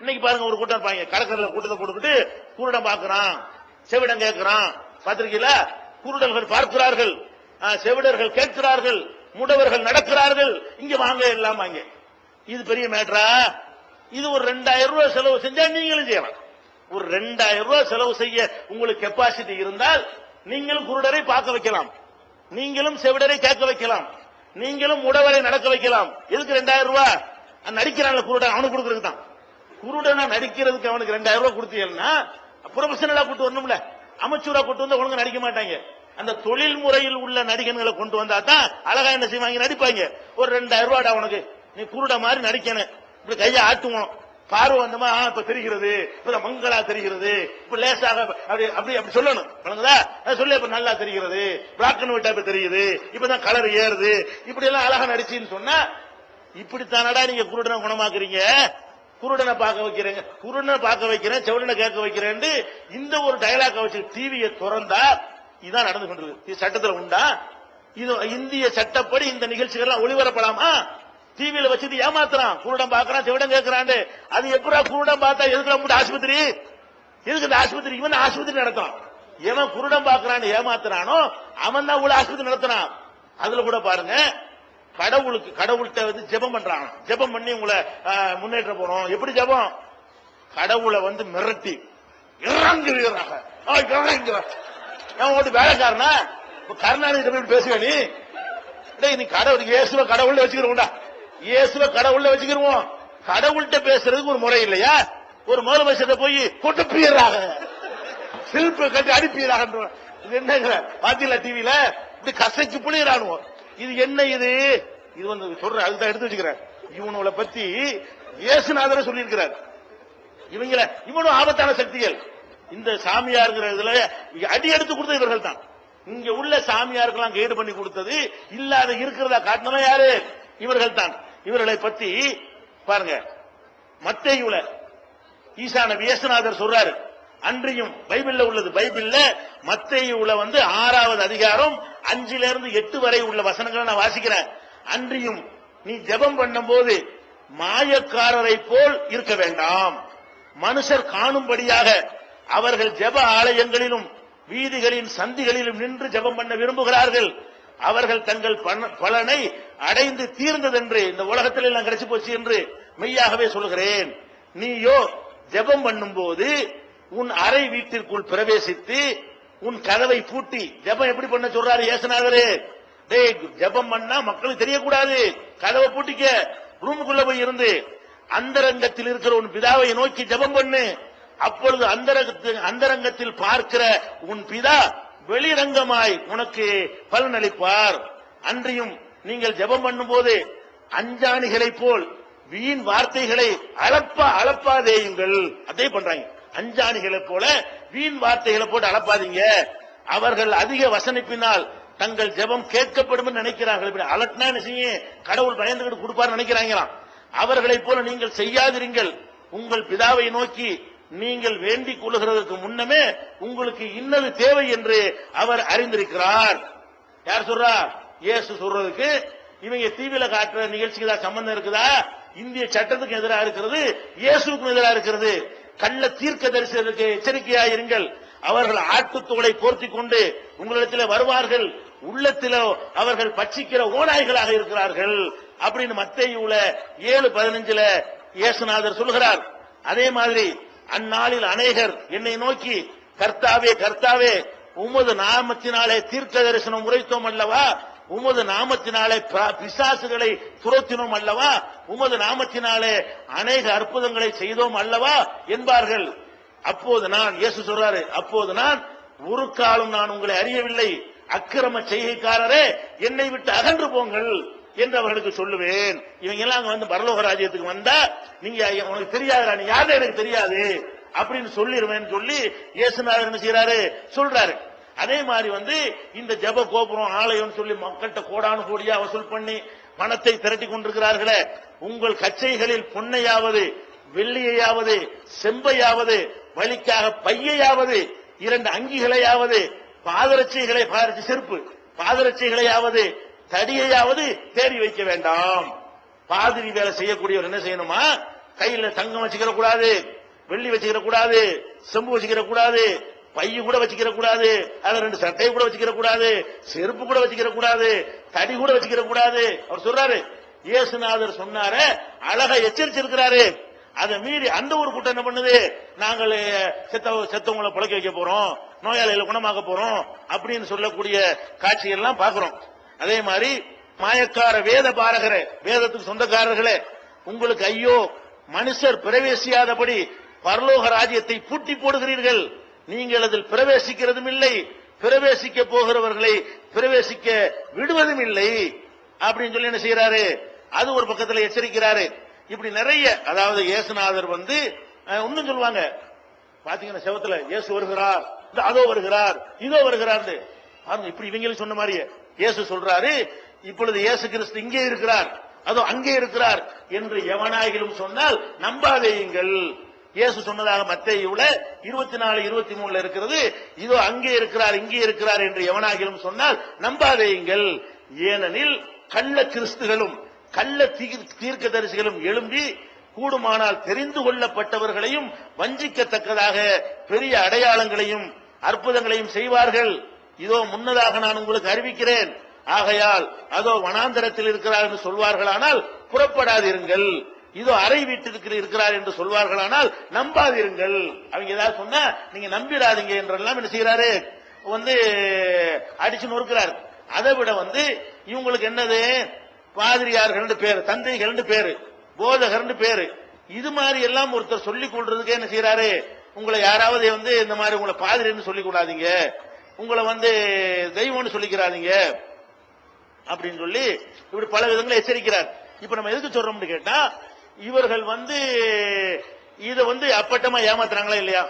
இன்னைக்கு பாருங்க ஒரு கூட்டம் இருப்பாங்க. கடற்கரையில் கூட்டத்தை கொடுத்துட்டு குருடம் பார்க்கறான் செவிடம் கேட்கிறான். பாத்திருக்கீங்களா குருடர்கள் பார்க்கிறார்கள். செவிடர்கள் கேட்கிறார்கள். முடவர்கள் நடக்கிறார்கள். இங்க வாங்க எல்லாம் வாங்க. இது பெரிய மேட்டரா இது ஒரு ரெண்டாயிரம் ரூபாய் செலவு செஞ்சா நீங்களும் செய்யலாம். ஒரு ரெண்டாயிரம் ரூபாய் செலவு செய்ய உங்களுக்கு கெப்பாசிட்டி இருந்தால் நீங்களும் குருடரை பார்க்க வைக்கலாம். நீங்களும் செவிடரை கேட்க வைக்கலாம். நீங்களும் முடவரை நடக்க வைக்கலாம். எதுக்கு ரெண்டாயிரம் ரூபாய்? அவன் குருடன் அவனுக்கு கொடுக்கறதுக்கு தான். குருடனா நடிக்கிறதுக்கு அவனுக்கு ரெண்டாயிரம் ரூபாய் கொடுத்தீங்கன்னா ப்ரொஃபஷனலா கூட்டு வரணும்ல. அமைச்சூரா கூட்டு வந்தா ஒழுங்கா நடிக்க மாட்டாங்க. அந்த தொழில் முறையில் உள்ள நடிகன்களை கொண்டு வந்தா தான் அழகா என்ன செய்வாங்க? நடிப்பாங்க. ஒரு ரெண்டாயிரம் ரூபாடா உனக்கு. நீ குருட மாதிரி நடிக்கணும். இப்படி கையை ஆட்டுவோம். பார்வை அந்த மாதிரி இப்ப தெரிகிறது. இப்ப மங்களா தெரிகிறது. இப்ப லேசாக அப்படி அப்படி அப்படி சொல்லணும். வழங்குதா? சொல்லி இப்ப நல்லா தெரிகிறது. பிளாக் அண்ட் ஒயிட்டா இப்ப தெரியுது. இப்பதான் கலர் ஏறுது. இப்படி எல்லாம் அழகா நடிச்சுன்னு சொன்னா இப்படித்தானடா நீங்க குருடனை குணமாக்குறீங்க? குருடனை பார்க்க வைக்கிறேங்க குருடனை பார்க்க வைக்கிறேன் செவடனை கேட்க வைக்கிறேன் இந்த ஒரு டயலாக வச்சு டிவியை திறந்தா இதான் நடந்து கொண்டிருக்கு சட்டத்தில் உண்டா? இது இந்திய சட்டப்படி இந்த நிகழ்ச்சிகள் எல்லாம் ஒளிபரப்பலாமா டிவியில வச்சுட்டு ஏமாத்துறான். குருடன் பாக்குறான் செவிடம் கேட்கறான் அது எப்படா குருடன் பார்த்தா எதுக்கு நம்ம ஆஸ்பத்திரி? எதுக்கு இந்த ஆஸ்பத்திரி? இவன் ஆஸ்பத்திரி நடத்தான் எவன் குருடன் பார்க்கறான்னு ஏமாத்துறானோ அவன் தான் உள்ள ஆஸ்பத்திரி நடத்தினான் அதுல கூட பாருங்க கடவுளுக்கு கடவுள்கிட்ட வந்து ஜெபம் பண்றாங்க. ஜெபம் பண்ணி உங்களை ஆஹ், முன்னேற்ற போறோம். எப்படி ஜெபம்? கடவுளை வந்து மிரட்டி இறங்குகிறாங்க இறங்குறாங்க அவன் வந்து வேலைக்காரனா? இப்ப கருணாநிதி போய் பேசுவ நீ? டேய் நீ கடவுள் இயேசுவ கடவுள்ல வச்சுக்கிறோம்டா இயேசுவ கடவுள்ல வச்சுக்கிறோம் கடவுள்கிட்ட பேசுறதுக்கு ஒரு முறை இல்லையா? ஒரு முதலமைச்சர்கிட்ட போய் கொண்டு போயிடுறாங்க கட்டி அனுப்பிடுறாங்க இது என்னங்கிற பாத்தீங்களா டிவியில இப்படி கசைக்கு புளியறானுவோம் இது என்ன இது? இது வந்து சொல்ற அதுதான் எடுத்து வச்சுக்கிறேன். இவனுங்களை பத்தி இயேசுநாதர சொல்லியிருக்கிறார். இவங்கள இவனும் ஆபத்தான சக்திகள். இந்த சாமியாருங்கிற இதுல அடி எடுத்து கொடுத்த இவர்கள் தான் இங்க உள்ள சாமியாருக்கெல்லாம் கைடு பண்ணி கொடுத்தது இல்லாத இருக்கிறதா காட்டினவன் யாரு? இவர்கள் தான் இவர்களை பத்தி பாருங்க. மத்தேயுல ஈசா நபி இயேசுநாதர் சொல்றாரு. அன்றியும் பைபிள்ல உள்ளது. பைபிள்ல மத்தேயுல வந்து ஆறாவது அதிகாரம் அஞ்சுல இருந்து எட்டு வரை உள்ள வசனங்களை நான் வாசிக்கிறேன். அன்றியும் நீ ஜெபம் பண்ணும்போது மாயக்காரரை போல் இருக்க வேண்டாம். மனுஷர் காணும்படியாக அவர்கள் ஜெப ஆலயங்களிலும் வீதிகளின் சந்திகளிலும் நின்று ஜெபம் பண்ண விரும்புகிறார்கள். அவர்கள் தங்கள் பலனை அடைந்து தீர்ந்ததென்று இந்த உலகத்தில் எல்லாம் கிடைச்சு போச்சு என்று மெய்யாகவே சொல்கிறேன். நீயோ ஜெபம் பண்ணும்போது உன் அறை வீட்டிற்குள் பிரவேசித்து உன் கதவை பூட்டி ஜெபம் எப்படி பண்ண சொல்றாரு ஏசுநாதரே டேய் ஜெபம் பண்ணா மக்களுக்கு தெரியக்கூடாது. கதவை பூட்டிக்க ரூமுக்குள்ள போய் இருந்து அந்தரங்கத்தில் இருக்கிற உன் பிதாவை நோக்கி ஜெபம் பண்ணு. அப்பொழுது அந்தரங்கத்தில் அந்தரங்கத்தில் பார்க்கிற உன் பிதா வெளிரங்கமாய் உனக்கு பலனளிப்பார். அன்றியும் நீங்கள் ஜெபம் பண்ணும்போது அஞ்சாணிகளைப் போல் வீண் வார்த்தைகளை அளப்பா அளப்பாதேயுங்கள் அதே பண்றாங்க. அஞ்சாணிகளைப் போல வீண் வார்த்தைகளை போட்டு அளப்பாதீங்க அவர்கள் அதிக வசனிப்பினால் தங்கள் ஜெபம் கேட்கப்படும் நினைக்கிறார்கள். இப்படி அலட்னா என்ன செய்யும்? கடவுள் பயந்துகிட்டு கொடுப்பார் நினைக்கிறாங்களாம். அவர்களைப் போல நீங்கள் செய்யாதிருங்கள். உங்கள் பிதாவை நோக்கி நீங்கள் வேண்டிக் கொள்ளுகிறதுக்கு முன்னமே உங்களுக்கு இன்னது தேவை என்று அவர் அறிந்திருக்கிறார். யார் சொல்றா? இயேசு சொல்றதுக்கு இவங்க தீவில காட்டுற நிகழ்ச்சிக்கு தான் சம்பந்தம் இருக்குதா? இந்திய சட்டத்துக்கு எதிராக இருக்கிறது இயேசுக்கும் எதிராக இருக்கிறது. கள்ள தீர்க்க தரிசனத்துக்கு எச்சரிக்கையாயிருங்கள் அவர்கள் ஆட்டுத்தோலை போர்த்தி கொண்டு உங்களிடத்தில் வருவார்கள். உள்ளத்திலோ அவர்கள் பட்சிக்கிற ஓநாய்களாக இருக்கிறார்கள். அப்படின்னு மத்தேயுல ஏழு பதினஞ்சுல இயேசுநாதர் சொல்கிறார் அதே மாதிரி அந்நாளில் அநேகர் என்னை நோக்கி கர்த்தாவே கர்த்தாவே உமது நாமத்தினாலே தீர்க்க தரிசனம் உரைத்தோம் அல்லவா? உமது நாமத்தினாலே பிசாசுகளை துரத்தினோம் அல்லவா? உமது நாமத்தினாலே அநேக அற்புதங்களை செய்தோம் அல்லவா? என்பார்கள். அப்போது நான் இயேசு சொல்றாரு அப்போது நான் ஒரு காலம் நான் உங்களை அறியவில்லை. அக்கிரம செய்கைக்காரரே என்னை விட்டு அகன்று போங்கள் என்று அவர்களுக்கு சொல்லுவேன். இவங்க எல்லாம் வந்து பரலோக ராஜ்யத்துக்கு வந்தா நீங்க உனக்கு தெரியாதுடா நீ யாரும் எனக்கு தெரியாது. அப்படின்னு சொல்லிடுவேன் சொல்லி இயேசுநாதர் என்ன செய்யறாரு சொல்றாரு. அதே மாதிரி வந்து இந்த ஜெப கோபுரம் ஆலயம்னு சொல்லி மக்கள்கிட்ட கோடானு கோடியா வசூல் பண்ணி பணத்தை திரட்டி கொண்டிருக்கிறார்களே உங்கள் கச்சைகளில் பொன்னையாவது வெள்ளியையாவது செம்பையாவது வழிக்காக பையையாவது இரண்டு அங்கிகளையாவது பாதரட்சைகளை பாதரட்சி செருப்பு பாதரட்சைகளையாவது தடியையாவது தேடி வைக்க வேண்டாம். பாதிரி வேலை செய்யக்கூடியவர் என்ன செய்யணுமா? கையில தங்கம் வச்சுக்கிற கூடாது வெள்ளி வச்சுக்கிற கூடாது செம்பு வச்சுக்கிற கூடாது பைய கூட வச்சுக்கிற கூடாது அதுல ரெண்டு சட்டையை கூட வச்சுக்கிற கூடாது செருப்பு கூட வச்சுக்கிற கூடாது தடி கூட வச்சுக்கிற கூடாது. அவர் சொல்றாரு இயேசுநாதர் சொன்னாரு அழகா எச்சரிச்சிருக்கிறாரு. அதை மீறி அந்த ஒரு கூட்டம் என்ன பண்ணுது? நாங்கள் செத்த செத்தவங்களை புழைக்க வைக்க போறோம் நோயாளிகளை குணமாக்க போறோம் அப்படின்னு சொல்லக்கூடிய காட்சியெல்லாம் பார்க்கிறோம். அதே மாதிரி மாயக்கார வேத பாரகரே வேதத்துக்கு சொந்தக்காரர்களே உங்களுக்கு ஐயோ மனுஷர் பிரவேசியாதபடி பரலோக ராஜ்யத்தை பூட்டி போடுகிறீர்கள். நீங்கள் அதில் பிரவேசிக்கிறதும் இல்லை பிரவேசிக்க போகிறவர்களை பிரவேசிக்க விடுவதும் இல்லை. அப்படின்னு சொல்லி என்ன செய்யறாரு அது ஒரு பக்கத்தில் எச்சரிக்கிறாரு. இப்படி நிறைய அதாவது இயேசுநாதர் வந்து இன்னும் சொல்லுவாங்க. பாத்தீங்கன்னா செவத்துல இயேசு வருகிறார் இந்த அதோ வருகிறார் இதோ வருகிறார் பாருங்க இப்படி இவங்களும் சொன்ன மாதிரியே. இயேசு சொல்றாரு இப்பொழுது இயேசு கிறிஸ்து இங்கே இருக்கிறார் அதோ அங்கே இருக்கிறார் என்று எவனாகிலும் சொன்னால் நம்பாதேயுங்கள் இயேசு சொன்னதாக மத்தேயுல இருபத்தி நாலு இருபத்தி மூணுல இருக்கிறது இதோ அங்கே இருக்கிறார் இங்கே இருக்கிறார் என்று எவனாகிலும் சொன்னால் நம்பாதேயுங்கள். ஏனெனில் கள்ள கிறிஸ்துகளும் கள்ள தீர்- தீர்க்கதரிசிகளும் எழும்பி கூடுமானால் தெரிந்து கொள்ளப்பட்டவர்களையும் வஞ்சிக்கத்தக்கதாக பெரிய அடையாளங்களையும் அற்புதங்களையும் செய்வார்கள். இதோ முன்னதாக நான் உங்களுக்கு அறிவிக்கிறேன். ஆகையால் அதோ வனாந்தரத்தில் இருக்கிறார் என்று சொல்வார்களானால் புறப்படாதிருங்கள். இதோ அறை வீட்டிற்கு இருக்கிறார் என்று சொல்வார்களானால் நம்பாதிருங்கள் அவங்க ஏதாவது சொன்னா நீங்க நம்பிடாதீங்க என்றெல்லாம் என்ன செய்யறாரு வந்து அடிச்சு நொறுக்கிறார். அதை விட வந்து இவங்களுக்கு என்னது? பாதிரியார்கள் பேரு தந்தைகள் பேரு போதகர்னு பேரு. இது மாதிரி எல்லாம் ஒருத்தர் சொல்லிக் கொள்றதுக்கு என்ன செய்யறாரு உங்களை யாராவது வந்து இந்த மாதிரி உங்களை பாதிரின்னு சொல்லிக் கூடாதீங்க உங்களை வந்து தெய்வம்னு சொல்லிக்கிறாதீங்க. அப்படின்னு சொல்லி இப்படி பல விதங்களை எச்சரிக்கிறார். இப்ப நம்ம எதுக்கு சொல்றோம்னு கேட்டா இவர்கள் வந்து இத வந்து அப்பட்டமா ஏமாத்துறாங்களா இல்லையா?